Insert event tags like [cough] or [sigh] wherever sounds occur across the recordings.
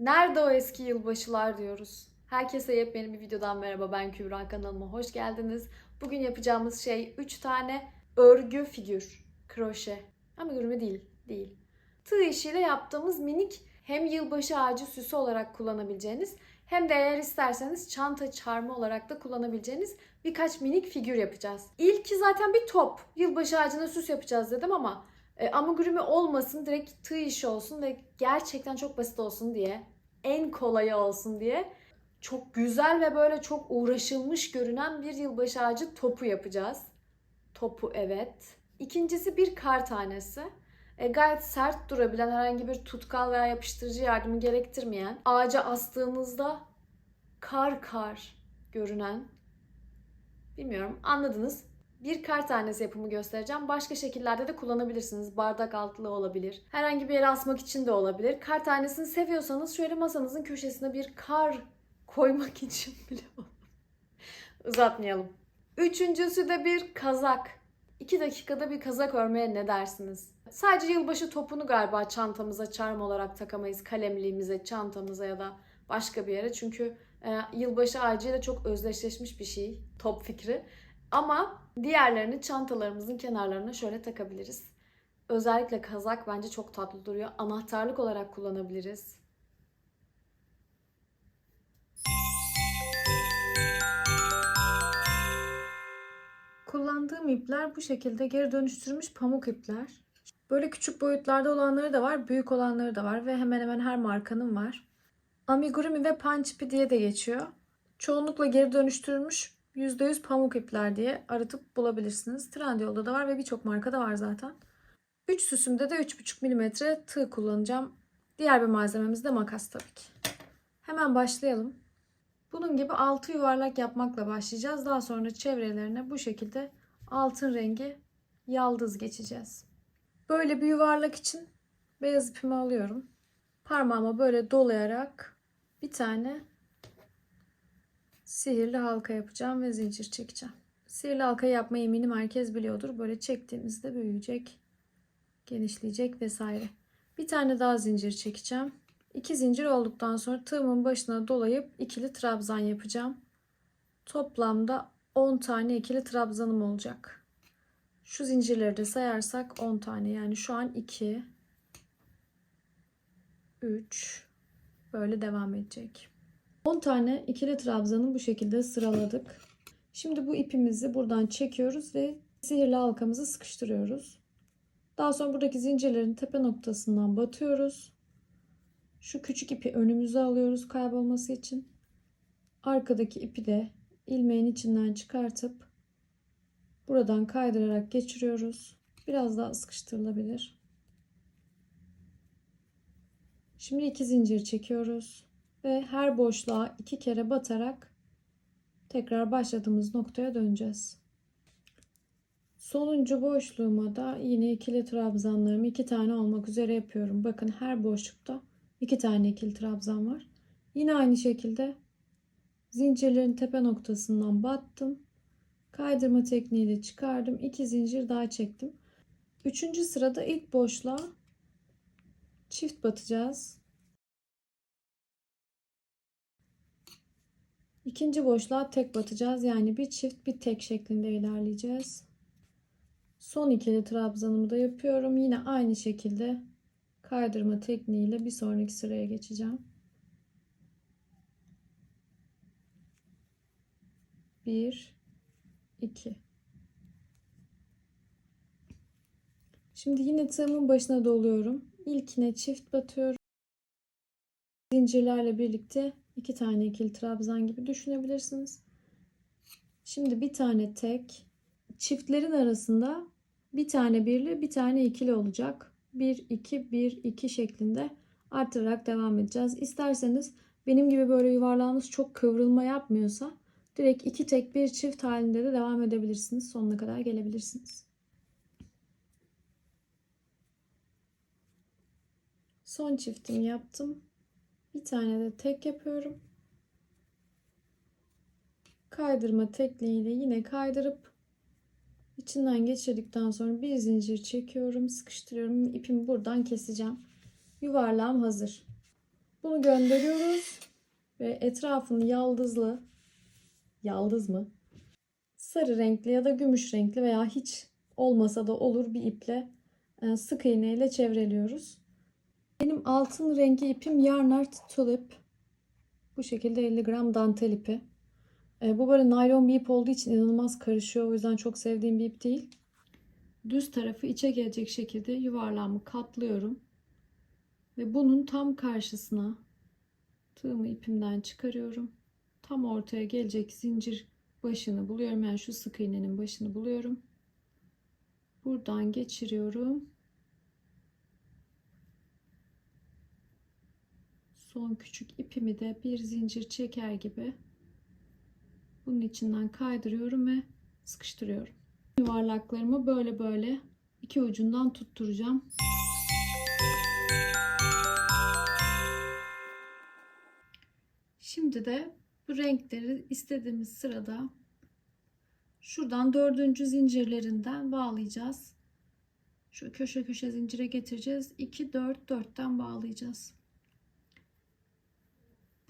Nerede o eski yılbaşılar diyoruz. Herkese yepyeni bir videodan merhaba. Ben Kübra kanalıma hoş geldiniz. Bugün yapacağımız şey 3 tane örgü figür. Kroşe. Ama örgü değil. Değil. Tığ işiyle yaptığımız minik hem yılbaşı ağacı süsü olarak kullanabileceğiniz hem de eğer isterseniz çanta çarmı olarak da kullanabileceğiniz birkaç minik figür yapacağız. İlki zaten bir top. Yılbaşı ağacına süs yapacağız dedim ama e, amigurumi olmasın, direkt tığ işi olsun ve gerçekten çok basit olsun diye, en kolayı olsun diye çok güzel ve böyle çok uğraşılmış görünen bir yılbaşı ağacı topu yapacağız. Topu evet. İkincisi bir kar tanesi. E, gayet sert durabilen, herhangi bir tutkal veya yapıştırıcı yardımı gerektirmeyen, ağaca astığınızda kar kar görünen, bilmiyorum anladınız. Bir kar tanesi yapımı göstereceğim. Başka şekillerde de kullanabilirsiniz. Bardak altlığı olabilir. Herhangi bir yere asmak için de olabilir. Kar tanesini seviyorsanız şöyle masanızın köşesine bir kar koymak [laughs] için bile. Uzatmayalım. Üçüncüsü de bir kazak. İki dakikada bir kazak örmeye ne dersiniz? Sadece yılbaşı topunu galiba çantamıza charm olarak takamayız. Kalemliğimize, çantamıza ya da başka bir yere. Çünkü e, yılbaşı ağacıyla çok özdeşleşmiş bir şey top fikri. Ama diğerlerini çantalarımızın kenarlarına şöyle takabiliriz. Özellikle kazak bence çok tatlı duruyor. Anahtarlık olarak kullanabiliriz. Kullandığım ipler bu şekilde geri dönüştürülmüş pamuk ipler. Böyle küçük boyutlarda olanları da var, büyük olanları da var ve hemen hemen her markanın var. Amigurumi ve punch ipi diye de geçiyor. Çoğunlukla geri dönüştürülmüş %100 pamuk ipler diye aratıp bulabilirsiniz. Trendyol'da da var ve birçok markada var zaten. 3 süsümde de 3,5 mm tığ kullanacağım. Diğer bir malzememiz de makas tabii ki. Hemen başlayalım. Bunun gibi 6 yuvarlak yapmakla başlayacağız. Daha sonra çevrelerine bu şekilde altın rengi yaldız geçeceğiz. Böyle bir yuvarlak için beyaz ipimi alıyorum. Parmağıma böyle dolayarak bir tane sihirli halka yapacağım ve zincir çekeceğim. Sihirli halka yapmayı eminim herkes biliyordur. Böyle çektiğimizde büyüyecek, genişleyecek vesaire. Bir tane daha zincir çekeceğim. İki zincir olduktan sonra tığımın başına dolayıp ikili trabzan yapacağım. Toplamda 10 tane ikili trabzanım olacak. Şu zincirleri de sayarsak 10 tane. Yani şu an 2 3 böyle devam edecek. 10 tane ikili trabzanı bu şekilde sıraladık. Şimdi bu ipimizi buradan çekiyoruz ve sihirli halkamızı sıkıştırıyoruz. Daha sonra buradaki zincirlerin tepe noktasından batıyoruz. Şu küçük ipi önümüze alıyoruz kaybolması için. Arkadaki ipi de ilmeğin içinden çıkartıp buradan kaydırarak geçiriyoruz. Biraz daha sıkıştırılabilir. Şimdi iki zincir çekiyoruz ve her boşluğa iki kere batarak tekrar başladığımız noktaya döneceğiz. Sonuncu boşluğuma da yine ikili trabzanlarımı iki tane olmak üzere yapıyorum. Bakın her boşlukta iki tane ikili trabzan var. Yine aynı şekilde zincirlerin tepe noktasından battım. Kaydırma tekniğiyle çıkardım. iki zincir daha çektim. Üçüncü sırada ilk boşluğa çift batacağız. İkinci boşluğa tek batacağız. Yani bir çift bir tek şeklinde ilerleyeceğiz. Son ikili trabzanımı da yapıyorum. Yine aynı şekilde kaydırma tekniğiyle bir sonraki sıraya geçeceğim. Bir, iki. Şimdi yine tığımın başına doluyorum. İlkine çift batıyorum. Zincirlerle birlikte iki tane ikili trabzan gibi düşünebilirsiniz. Şimdi bir tane tek, çiftlerin arasında bir tane birli, bir tane ikili olacak. 1 2 1 2 şeklinde arttırarak devam edeceğiz. İsterseniz benim gibi böyle yuvarlağınız çok kıvrılma yapmıyorsa direkt iki tek bir çift halinde de devam edebilirsiniz. Sonuna kadar gelebilirsiniz. Son çiftimi yaptım. Bir tane de tek yapıyorum. Kaydırma tekniğiyle yine kaydırıp içinden geçirdikten sonra bir zincir çekiyorum, sıkıştırıyorum. İpimi buradan keseceğim. Yuvarlağım hazır. Bunu gönderiyoruz ve etrafını yaldızlı yaldız mı? Sarı renkli ya da gümüş renkli veya hiç olmasa da olur bir iple e, sık iğne ile çevreliyoruz. Benim altın rengi ipim Yarnart Tulip. Bu şekilde 50 gram dantel ipi. E, bu böyle naylon bir ip olduğu için inanılmaz karışıyor. O yüzden çok sevdiğim bir ip değil. Düz tarafı içe gelecek şekilde yuvarlağımı katlıyorum. Ve bunun tam karşısına tığımı ipimden çıkarıyorum. Tam ortaya gelecek zincir başını buluyorum. Yani şu sık iğnenin başını buluyorum. Buradan geçiriyorum. Son küçük ipimi de bir zincir çeker gibi bunun içinden kaydırıyorum ve sıkıştırıyorum. Yuvarlaklarımı böyle böyle iki ucundan tutturacağım. Şimdi de bu renkleri istediğimiz sırada şuradan dördüncü zincirlerinden bağlayacağız. Şu köşe köşe zincire getireceğiz. 2 4 4'ten bağlayacağız.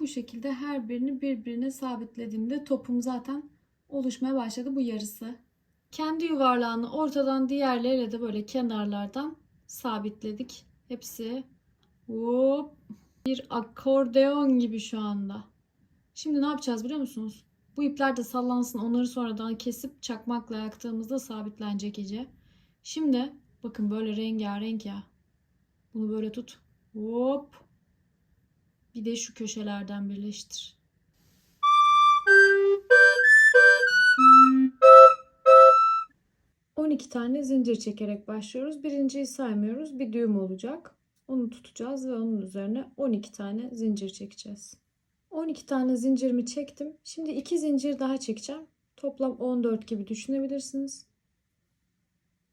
Bu şekilde her birini birbirine sabitlediğimde topum zaten oluşmaya başladı bu yarısı. Kendi yuvarlağını ortadan diğerleriyle de böyle kenarlardan sabitledik. Hepsi hop bir akordeon gibi şu anda. Şimdi ne yapacağız biliyor musunuz? Bu ipler de sallansın. Onları sonradan kesip çakmakla yaktığımızda sabitlenecek iyice. Şimdi bakın böyle rengarenk ya. Bunu böyle tut. Hop. Bir de şu köşelerden birleştir. On iki tane zincir çekerek başlıyoruz. Birinciyi saymıyoruz. Bir düğüm olacak. Onu tutacağız ve onun üzerine 12 tane zincir çekeceğiz. 12 tane zincirimi çektim. Şimdi 2 zincir daha çekeceğim. Toplam 14 gibi düşünebilirsiniz.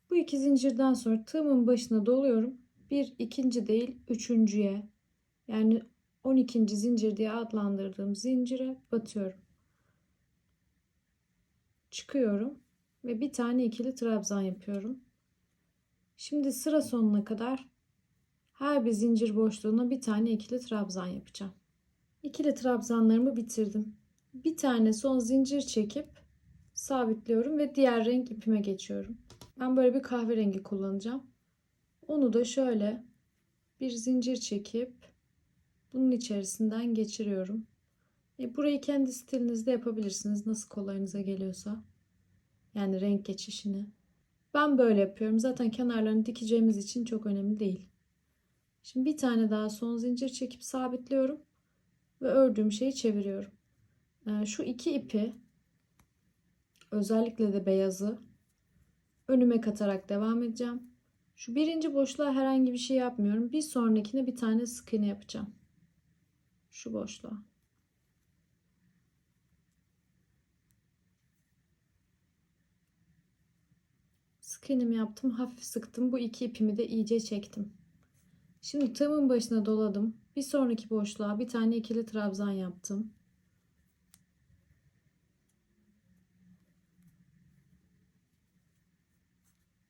Bu iki zincirden sonra tığımın başına doluyorum. Bir ikinci değil üçüncüye yani 12. zincir diye adlandırdığım zincire batıyorum. Çıkıyorum ve bir tane ikili trabzan yapıyorum. Şimdi sıra sonuna kadar her bir zincir boşluğuna bir tane ikili trabzan yapacağım. İkili trabzanlarımı bitirdim. Bir tane son zincir çekip sabitliyorum ve diğer renk ipime geçiyorum. Ben böyle bir kahverengi kullanacağım. Onu da şöyle bir zincir çekip bunun içerisinden geçiriyorum. E burayı kendi stilinizde yapabilirsiniz. Nasıl kolayınıza geliyorsa. Yani renk geçişini. Ben böyle yapıyorum. Zaten kenarlarını dikeceğimiz için çok önemli değil. Şimdi bir tane daha son zincir çekip sabitliyorum ve ördüğüm şeyi çeviriyorum. Ee, şu iki ipi özellikle de beyazı önüme katarak devam edeceğim. Şu birinci boşluğa herhangi bir şey yapmıyorum. Bir sonrakine bir tane sık iğne yapacağım. Şu boşluğa. Sık iğnemi yaptım. Hafif sıktım. Bu iki ipimi de iyice çektim. Şimdi tığımın başına doladım. Bir sonraki boşluğa bir tane ikili trabzan yaptım.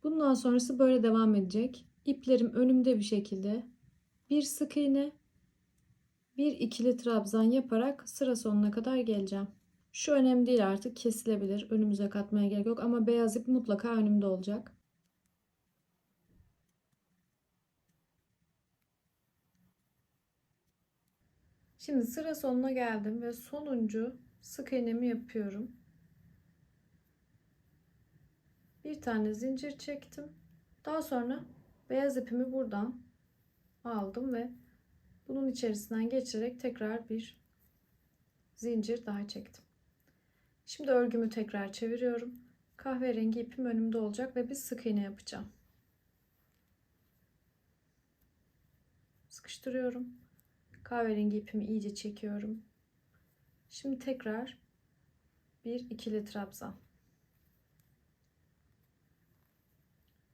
Bundan sonrası böyle devam edecek. İplerim önümde bir şekilde bir sık iğne, bir ikili trabzan yaparak sıra sonuna kadar geleceğim. Şu önemli değil artık kesilebilir. Önümüze katmaya gerek yok ama beyaz ip mutlaka önümde olacak. Şimdi sıra sonuna geldim ve sonuncu sık iğnemi yapıyorum. Bir tane zincir çektim. Daha sonra beyaz ipimi buradan aldım ve bunun içerisinden geçirerek tekrar bir zincir daha çektim. Şimdi örgümü tekrar çeviriyorum. Kahverengi ipim önümde olacak ve bir sık iğne yapacağım. Sıkıştırıyorum. Kahverengi ipimi iyice çekiyorum. Şimdi tekrar bir ikili trabzan.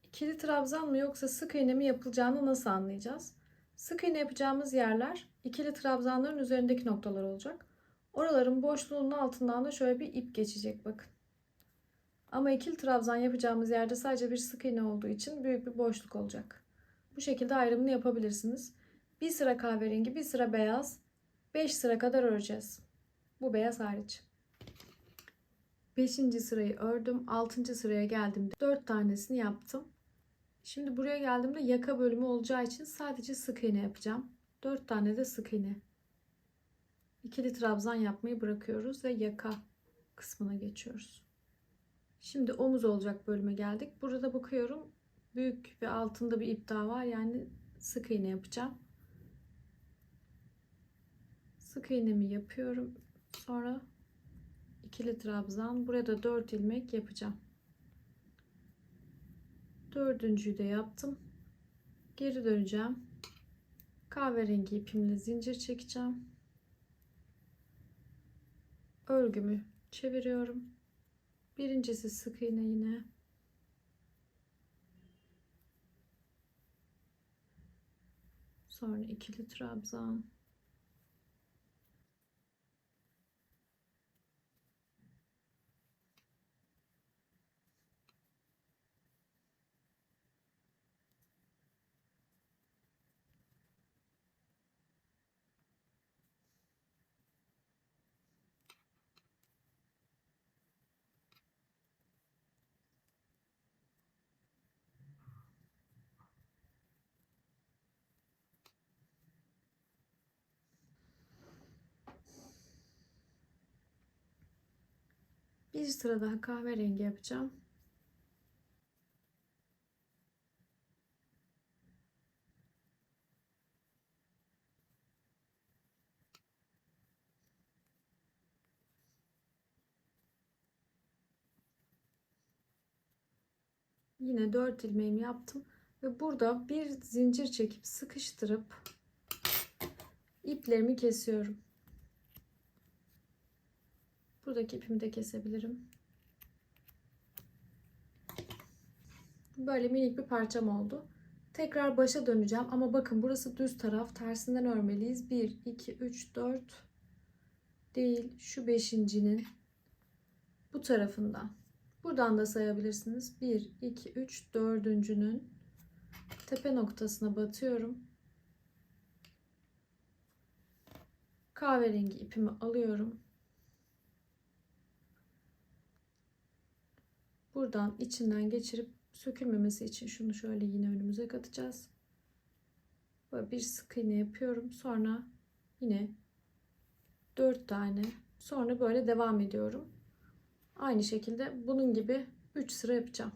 İkili trabzan mı yoksa sık iğne mi yapılacağını nasıl anlayacağız? Sık iğne yapacağımız yerler ikili trabzanların üzerindeki noktalar olacak. Oraların boşluğunun altından da şöyle bir ip geçecek bakın. Ama ikili trabzan yapacağımız yerde sadece bir sık iğne olduğu için büyük bir boşluk olacak. Bu şekilde ayrımını yapabilirsiniz. Bir sıra kahverengi, bir sıra beyaz. 5 sıra kadar öreceğiz. Bu beyaz hariç. 5. sırayı ördüm. 6. sıraya geldiğimde 4 tanesini yaptım. Şimdi buraya geldiğimde yaka bölümü olacağı için sadece sık iğne yapacağım. 4 tane de sık iğne. İkili trabzan yapmayı bırakıyoruz ve yaka kısmına geçiyoruz. Şimdi omuz olacak bölüme geldik. Burada bakıyorum büyük ve altında bir ip daha var. Yani sık iğne yapacağım. Sık iğnemi yapıyorum. Sonra ikili trabzan. Burada 4 ilmek yapacağım. Dördüncüyü de yaptım. Geri döneceğim. Kahverengi ipimle zincir çekeceğim. Örgümü çeviriyorum. Birincisi sık iğne yine. Sonra ikili trabzan. Bir sıra daha kahverengi yapacağım. Yine 4 ilmeğimi yaptım ve burada bir zincir çekip sıkıştırıp iplerimi kesiyorum. Buradaki ipimi de kesebilirim. Böyle minik bir parçam oldu. Tekrar başa döneceğim ama bakın burası düz taraf. Tersinden örmeliyiz. 1, 2, 3, 4 değil. Şu beşincinin bu tarafından. Buradan da sayabilirsiniz. 1, 2, 3, dördüncünün tepe noktasına batıyorum. Kahverengi ipimi alıyorum. Buradan içinden geçirip sökülmemesi için şunu şöyle yine önümüze katacağız. Böyle bir sık iğne yapıyorum. Sonra yine 4 tane. Sonra böyle devam ediyorum. Aynı şekilde bunun gibi 3 sıra yapacağım.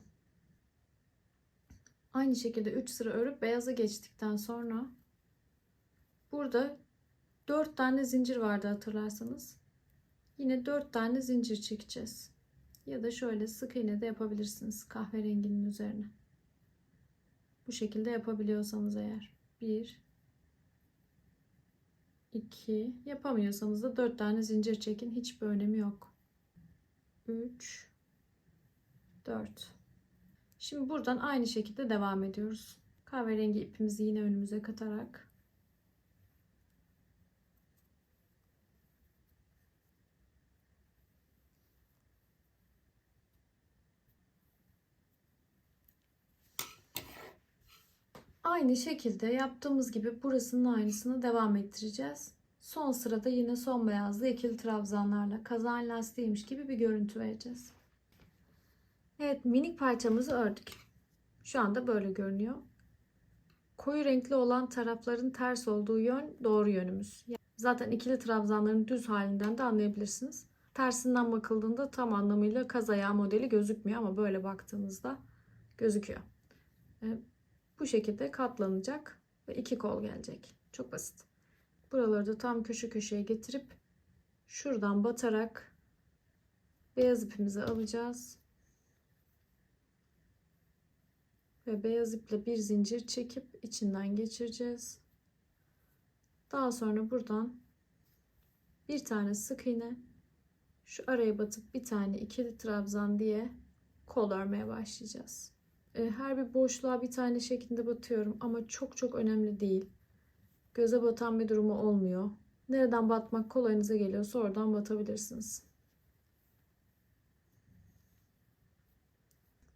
Aynı şekilde 3 sıra örüp beyaza geçtikten sonra burada 4 tane zincir vardı hatırlarsanız. Yine 4 tane zincir çekeceğiz. Ya da şöyle sık iğne de yapabilirsiniz kahverenginin üzerine. Bu şekilde yapabiliyorsanız eğer. 1 2 yapamıyorsanız da 4 tane zincir çekin. Hiçbir önemi yok. 3 4 Şimdi buradan aynı şekilde devam ediyoruz. Kahverengi ipimizi yine önümüze katarak Aynı şekilde yaptığımız gibi burasının aynısını devam ettireceğiz. Son sırada yine son beyazlı ikili trabzanlarla kazan lastiğiymiş gibi bir görüntü vereceğiz. Evet minik parçamızı ördük. Şu anda böyle görünüyor. Koyu renkli olan tarafların ters olduğu yön doğru yönümüz. Zaten ikili trabzanların düz halinden de anlayabilirsiniz. Tersinden bakıldığında tam anlamıyla kaz ayağı modeli gözükmüyor ama böyle baktığınızda gözüküyor. Bu şekilde katlanacak ve iki kol gelecek. Çok basit. Buraları da tam köşe köşeye getirip şuradan batarak beyaz ipimizi alacağız. Ve beyaz iple bir zincir çekip içinden geçireceğiz. Daha sonra buradan bir tane sık iğne şu araya batıp bir tane ikili trabzan diye kol örmeye başlayacağız. E, her bir boşluğa bir tane şeklinde batıyorum ama çok çok önemli değil. Göze batan bir durumu olmuyor. Nereden batmak kolayınıza geliyorsa oradan batabilirsiniz.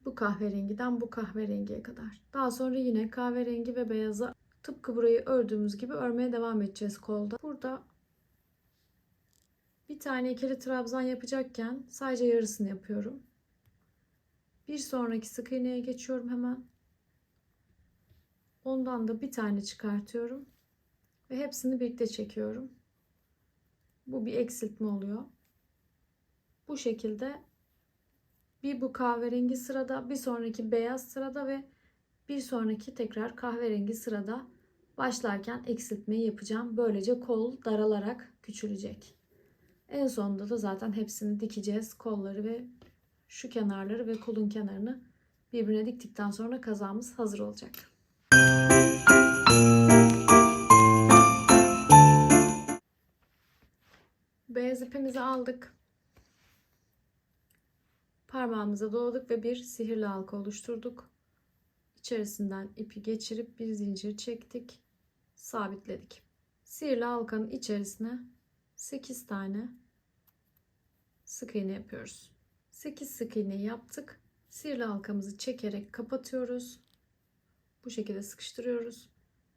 Bu kahverengiden bu kahverengiye kadar. Daha sonra yine kahverengi ve beyaza Tıpkı burayı ördüğümüz gibi örmeye devam edeceğiz kolda. Burada bir tane ikili trabzan yapacakken sadece yarısını yapıyorum. Bir sonraki sık iğneye geçiyorum hemen. Ondan da bir tane çıkartıyorum. Ve hepsini birlikte çekiyorum. Bu bir eksiltme oluyor. Bu şekilde bir bu kahverengi sırada, bir sonraki beyaz sırada ve bir sonraki tekrar kahverengi sırada başlarken eksiltmeyi yapacağım. Böylece kol daralarak küçülecek. En sonunda da zaten hepsini dikeceğiz. Kolları ve şu kenarları ve kolun kenarını birbirine diktikten sonra kazağımız hazır olacak. Beyaz ipimizi aldık. Parmağımıza doladık ve bir sihirli halka oluşturduk. İçerisinden ipi geçirip bir zincir çektik. Sabitledik. Sihirli halkanın içerisine 8 tane sık iğne yapıyoruz. 8 sık iğne yaptık. Sihirli halkamızı çekerek kapatıyoruz. Bu şekilde sıkıştırıyoruz.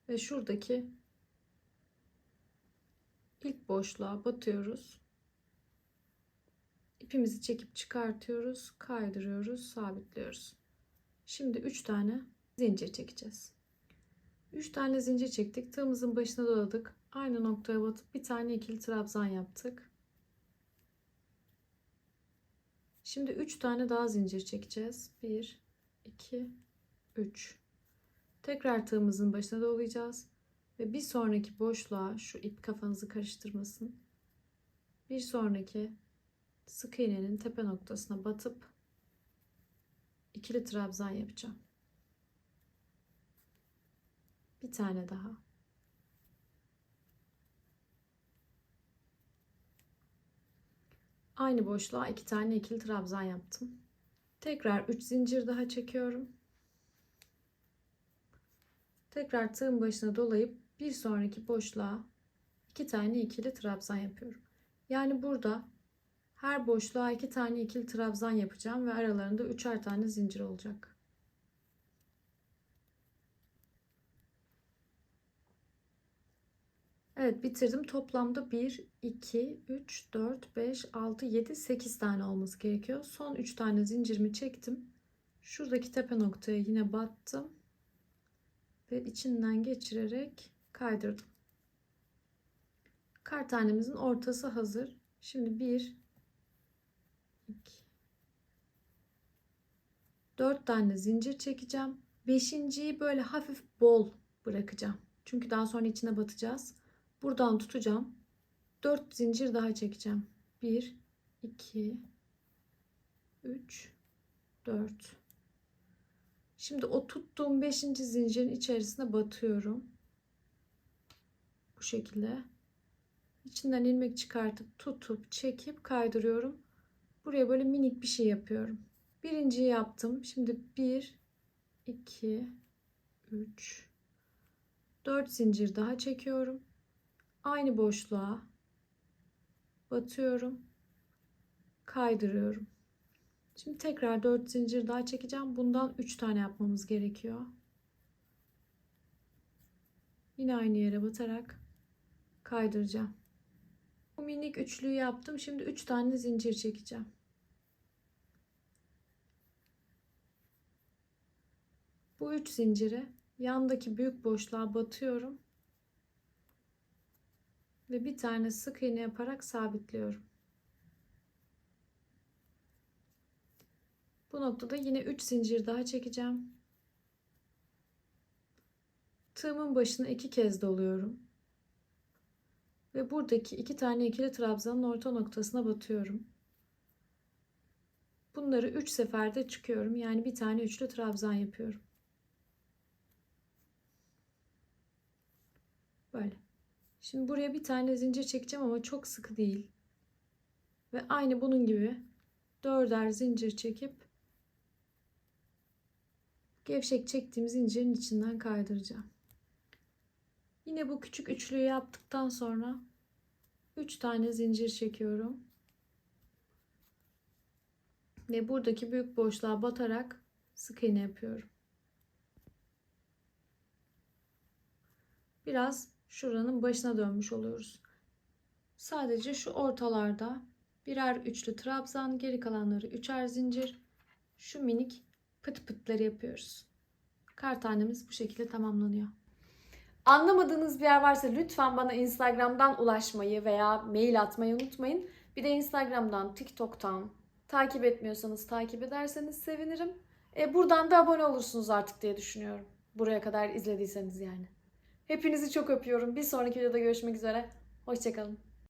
Ve şuradaki ilk boşluğa batıyoruz. İpimizi çekip çıkartıyoruz, kaydırıyoruz, sabitliyoruz. Şimdi 3 tane zincir çekeceğiz. 3 tane zincir çektik. Tığımızın başına doladık. Aynı noktaya batıp bir tane ikili trabzan yaptık. Şimdi 3 tane daha zincir çekeceğiz. 1 2 3. Tekrar tığımızın başına dolayacağız ve bir sonraki boşluğa şu ip kafanızı karıştırmasın. Bir sonraki sık iğnenin tepe noktasına batıp ikili trabzan yapacağım. Bir tane daha. Aynı boşluğa iki tane ikili trabzan yaptım. Tekrar 3 zincir daha çekiyorum. Tekrar tığın başına dolayıp bir sonraki boşluğa iki tane ikili trabzan yapıyorum. Yani burada her boşluğa iki tane ikili trabzan yapacağım ve aralarında üçer tane zincir olacak. Evet bitirdim. Toplamda 1, 2, 3, 4, 5, 6, 7, 8 tane olması gerekiyor. Son 3 tane zincirimi çektim. Şuradaki tepe noktaya yine battım. Ve içinden geçirerek kaydırdım. Kar tanemizin ortası hazır. Şimdi 1, 2, 4 tane zincir çekeceğim. Beşinciyi böyle hafif bol bırakacağım. Çünkü daha sonra içine batacağız. Buradan tutacağım. 4 zincir daha çekeceğim. 1 2 3 4 Şimdi o tuttuğum 5. zincirin içerisine batıyorum. Bu şekilde. İçinden ilmek çıkartıp tutup çekip kaydırıyorum. Buraya böyle minik bir şey yapıyorum. Birinciyi yaptım. Şimdi 1 2 3 4 zincir daha çekiyorum aynı boşluğa batıyorum kaydırıyorum. Şimdi tekrar 4 zincir daha çekeceğim. Bundan 3 tane yapmamız gerekiyor. Yine aynı yere batarak kaydıracağım. Bu minik üçlüyü yaptım. Şimdi 3 tane zincir çekeceğim. Bu 3 zinciri yandaki büyük boşluğa batıyorum ve bir tane sık iğne yaparak sabitliyorum. Bu noktada yine 3 zincir daha çekeceğim. Tığımın başına iki kez doluyorum. Ve buradaki iki tane ikili trabzanın orta noktasına batıyorum. Bunları 3 seferde çıkıyorum. Yani bir tane üçlü trabzan yapıyorum. Böyle. Şimdi buraya bir tane zincir çekeceğim ama çok sıkı değil. Ve aynı bunun gibi dörder zincir çekip gevşek çektiğim zincirin içinden kaydıracağım. Yine bu küçük üçlüyü yaptıktan sonra 3 tane zincir çekiyorum. Ve buradaki büyük boşluğa batarak sık iğne yapıyorum. biraz şuranın başına dönmüş oluyoruz. Sadece şu ortalarda birer üçlü trabzan, geri kalanları üçer zincir, şu minik pıt pıtları yapıyoruz. Kar tanemiz bu şekilde tamamlanıyor. Anlamadığınız bir yer varsa lütfen bana Instagram'dan ulaşmayı veya mail atmayı unutmayın. Bir de Instagram'dan, TikTok'tan takip etmiyorsanız takip ederseniz sevinirim. E, buradan da abone olursunuz artık diye düşünüyorum. Buraya kadar izlediyseniz yani. Hepinizi çok öpüyorum. Bir sonraki videoda görüşmek üzere. Hoşçakalın.